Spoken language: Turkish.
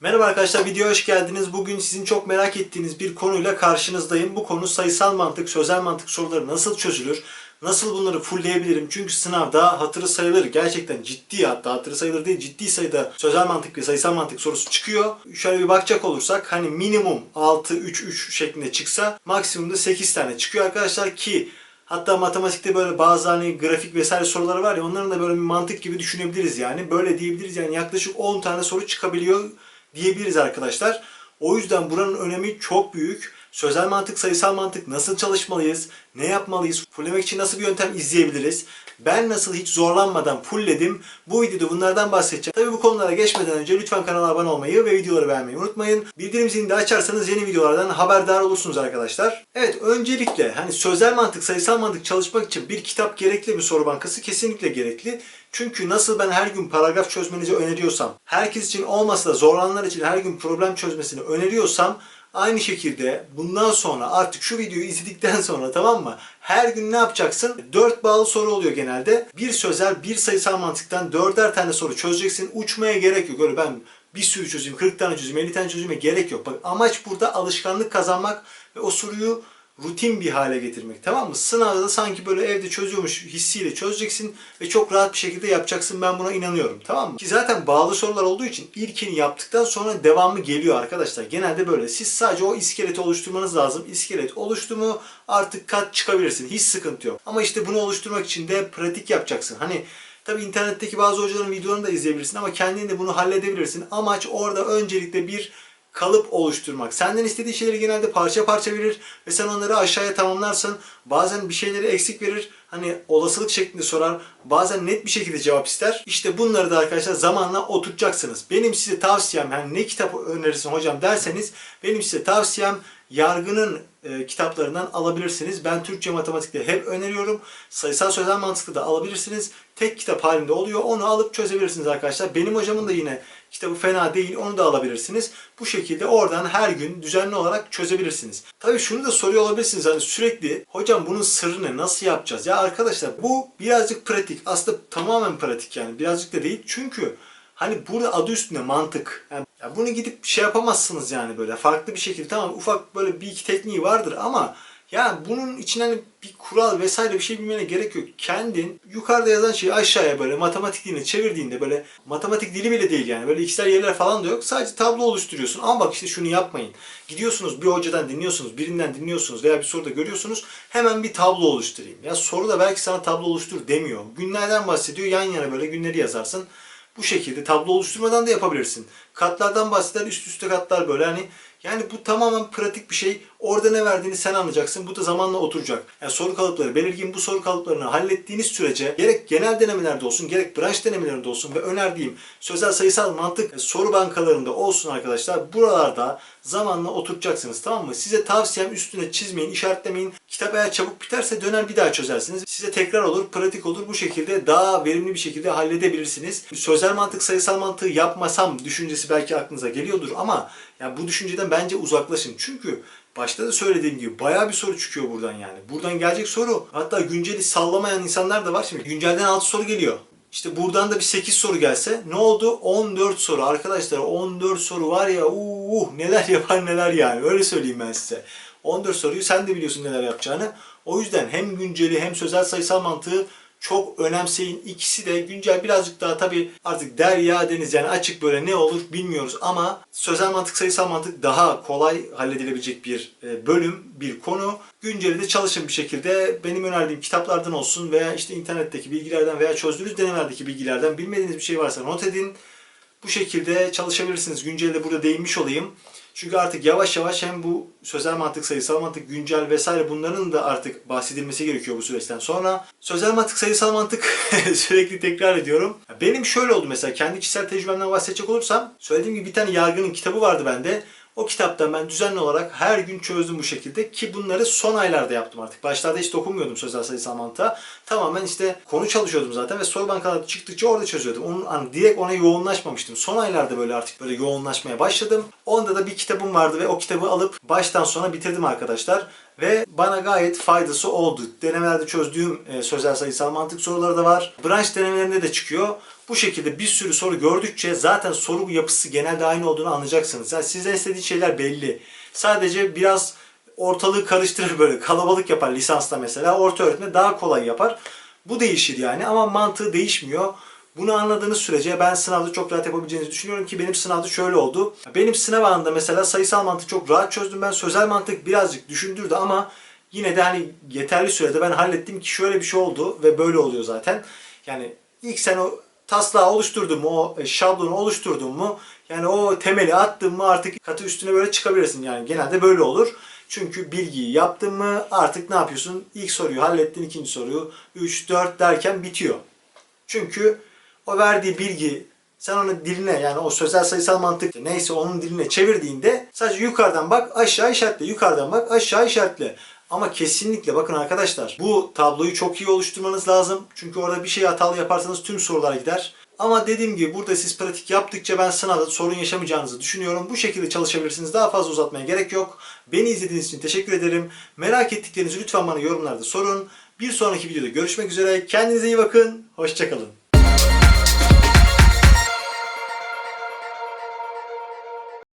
Merhaba arkadaşlar videoya hoş geldiniz. Bugün sizin çok merak ettiğiniz bir konuyla karşınızdayım. Bu konu sayısal mantık, sözel mantık soruları nasıl çözülür? Nasıl bunları fullleyebilirim? Çünkü sınavda hatırı sayılır. Gerçekten ciddi hatta hatırı sayılır değil ciddi sayıda sözel mantık ve sayısal mantık sorusu çıkıyor. Şöyle bir bakacak olursak hani minimum 6, 3, 3 şeklinde çıksa maksimumda 8 tane çıkıyor arkadaşlar ki Hatta matematikte böyle bazı hani grafik vesaire soruları var ya onların da böyle bir mantık gibi düşünebiliriz yani. Böyle diyebiliriz yani yaklaşık 10 tane soru çıkabiliyor diyebiliriz arkadaşlar. O yüzden buranın önemi çok büyük. Sözel mantık, sayısal mantık nasıl çalışmalıyız? Ne yapmalıyız? Fulllemek için nasıl bir yöntem izleyebiliriz? Ben nasıl hiç zorlanmadan fullledim? Bu videoda bunlardan bahsedeceğim. Tabii bu konulara geçmeden önce lütfen kanala abone olmayı ve videoları beğenmeyi unutmayın. Bildirim zilini de açarsanız yeni videolardan haberdar olursunuz arkadaşlar. Evet öncelikle hani sözel mantık, sayısal mantık çalışmak için bir kitap gerekli mi soru bankası? Kesinlikle gerekli. Çünkü nasıl ben her gün paragraf çözmenizi öneriyorsam, herkes için olmasa da zorlananlar için her gün problem çözmesini öneriyorsam Aynı şekilde bundan sonra artık şu videoyu izledikten sonra tamam mı? Her gün ne yapacaksın? 4 bağlı soru oluyor genelde. Bir sözel, bir sayısal mantıktan dörder tane soru çözeceksin. Uçmaya gerek yok. Öyle ben bir sürü çözeyim, 40 tane çözeyim, 50 tane çözeyim gerek yok. Bak amaç burada alışkanlık kazanmak ve o soruyu rutin bir hale getirmek tamam mı? Sınavda da sanki böyle evde çözüyormuş hissiyle çözeceksin ve çok rahat bir şekilde yapacaksın ben buna inanıyorum tamam mı? Ki zaten bağlı sorular olduğu için ilkini yaptıktan sonra devamı geliyor arkadaşlar. Genelde böyle. Siz sadece o iskeleti oluşturmanız lazım. İskelet oluştu mu artık kat çıkabilirsin. Hiç sıkıntı yok. Ama işte bunu oluşturmak için de pratik yapacaksın. Hani Tabi internetteki bazı hocaların videolarını da izleyebilirsin ama kendin de bunu halledebilirsin. Amaç orada öncelikle bir kalıp oluşturmak. Senden istediği şeyleri genelde parça parça verir ve sen onları aşağıya tamamlarsın. Bazen bir şeyleri eksik verir. Hani olasılık şeklinde sorar. Bazen net bir şekilde cevap ister. İşte bunları da arkadaşlar zamanla oturtacaksınız. Benim size tavsiyem yani ne kitap önerirsin hocam derseniz benim size tavsiyem Yargı'nın e, kitaplarından alabilirsiniz. Ben Türkçe matematikte hep öneriyorum. Sayısal sözel mantıkta da alabilirsiniz. Tek kitap halinde oluyor. Onu alıp çözebilirsiniz arkadaşlar. Benim hocamın da yine kitabı fena değil. Onu da alabilirsiniz. Bu şekilde oradan her gün düzenli olarak çözebilirsiniz. Tabii şunu da soruyor olabilirsiniz. Hani sürekli hocam bunun sırrını nasıl yapacağız? Ya arkadaşlar bu birazcık pratik. Aslında tamamen pratik yani. Birazcık da değil. Çünkü Hani burada adı üstünde mantık. Yani ya bunu gidip şey yapamazsınız yani böyle farklı bir şekilde. Tamam ufak böyle bir iki tekniği vardır ama ya bunun için hani bir kural vesaire bir şey bilmene gerek yok. Kendin yukarıda yazan şeyi aşağıya böyle matematik diline çevirdiğinde böyle matematik dili bile değil yani. Böyle x'ler yerler falan da yok. Sadece tablo oluşturuyorsun. Ama bak işte şunu yapmayın. Gidiyorsunuz bir hocadan dinliyorsunuz, birinden dinliyorsunuz veya bir soruda görüyorsunuz. Hemen bir tablo oluşturayım. Ya soru da belki sana tablo oluştur demiyor. Günlerden bahsediyor. Yan yana böyle günleri yazarsın. Bu şekilde tablo oluşturmadan da yapabilirsin. Katlardan bahseder üst üste katlar böyle hani yani bu tamamen pratik bir şey. Orada ne verdiğini sen anlayacaksın. Bu da zamanla oturacak. Yani soru kalıpları belirgin bu soru kalıplarını hallettiğiniz sürece gerek genel denemelerde olsun gerek branş denemelerinde olsun ve önerdiğim sözel sayısal mantık soru bankalarında olsun arkadaşlar. Buralarda zamanla oturtacaksınız tamam mı? Size tavsiyem üstüne çizmeyin, işaretlemeyin. Kitap eğer çabuk biterse döner bir daha çözersiniz. Size tekrar olur, pratik olur. Bu şekilde daha verimli bir şekilde halledebilirsiniz. Sözel mantık, sayısal mantığı yapmasam düşüncesi belki aklınıza geliyordur ama yani bu düşünceden bence uzaklaşın. Çünkü başta da söylediğim gibi bayağı bir soru çıkıyor buradan yani. Buradan gelecek soru. Hatta günceli sallamayan insanlar da var. Şimdi güncelden 6 soru geliyor. İşte buradan da bir 8 soru gelse ne oldu? 14 soru. Arkadaşlar 14 soru var ya uh, neler yapar neler yani. Öyle söyleyeyim ben size. 14 soruyu sen de biliyorsun neler yapacağını. O yüzden hem günceli hem sözel sayısal mantığı çok önemseyin. İkisi de güncel birazcık daha tabi artık derya deniz yani açık böyle ne olur bilmiyoruz ama sözel mantık sayısal mantık daha kolay halledilebilecek bir e, bölüm, bir konu. Günceli de çalışın bir şekilde benim önerdiğim kitaplardan olsun veya işte internetteki bilgilerden veya çözdüğünüz denemelerdeki bilgilerden bilmediğiniz bir şey varsa not edin. Bu şekilde çalışabilirsiniz. Günceli de burada değinmiş olayım. Çünkü artık yavaş yavaş hem bu sözel mantık, sayısal mantık, güncel vesaire bunların da artık bahsedilmesi gerekiyor bu süreçten sonra. Sözel mantık, sayısal mantık sürekli tekrar ediyorum. Benim şöyle oldu mesela kendi kişisel tecrübemden bahsedecek olursam söylediğim gibi bir tane yargının kitabı vardı bende. O kitaptan ben düzenli olarak her gün çözdüm bu şekilde ki bunları son aylarda yaptım artık. Başlarda hiç dokunmuyordum sözel sayısal mantığa. Tamamen işte konu çalışıyordum zaten ve soru bankaları çıktıkça orada çözüyordum. Onun hani direkt ona yoğunlaşmamıştım. Son aylarda böyle artık böyle yoğunlaşmaya başladım. Onda da bir kitabım vardı ve o kitabı alıp baştan sona bitirdim arkadaşlar. Ve bana gayet faydası oldu. Denemelerde çözdüğüm e, sözel sayısal mantık soruları da var. Branş denemelerinde de çıkıyor. Bu şekilde bir sürü soru gördükçe zaten soru yapısı genelde aynı olduğunu anlayacaksınız. Yani sizden istediği şeyler belli. Sadece biraz ortalığı karıştırır böyle kalabalık yapar lisansta mesela. Orta öğretimde daha kolay yapar. Bu değişir yani ama mantığı değişmiyor. Bunu anladığınız sürece ben sınavda çok rahat yapabileceğinizi düşünüyorum ki benim sınavda şöyle oldu. Benim sınav anında mesela sayısal mantık çok rahat çözdüm ben. Sözel mantık birazcık düşündürdü ama yine de hani yeterli sürede ben hallettim ki şöyle bir şey oldu ve böyle oluyor zaten. Yani ilk sen o taslağı oluşturdun mu, o şablonu oluşturdun mu yani o temeli attın mı artık katı üstüne böyle çıkabilirsin yani genelde böyle olur. Çünkü bilgiyi yaptın mı artık ne yapıyorsun? İlk soruyu hallettin, ikinci soruyu 3, 4 derken bitiyor. Çünkü o verdiği bilgi sen onu diline yani o sözel sayısal mantık neyse onun diline çevirdiğinde sadece yukarıdan bak aşağı işaretle yukarıdan bak aşağı işaretle. Ama kesinlikle bakın arkadaşlar bu tabloyu çok iyi oluşturmanız lazım. Çünkü orada bir şey hatalı yaparsanız tüm sorulara gider. Ama dediğim gibi burada siz pratik yaptıkça ben sınavda sorun yaşamayacağınızı düşünüyorum. Bu şekilde çalışabilirsiniz. Daha fazla uzatmaya gerek yok. Beni izlediğiniz için teşekkür ederim. Merak ettiklerinizi lütfen bana yorumlarda sorun. Bir sonraki videoda görüşmek üzere. Kendinize iyi bakın. Hoşçakalın.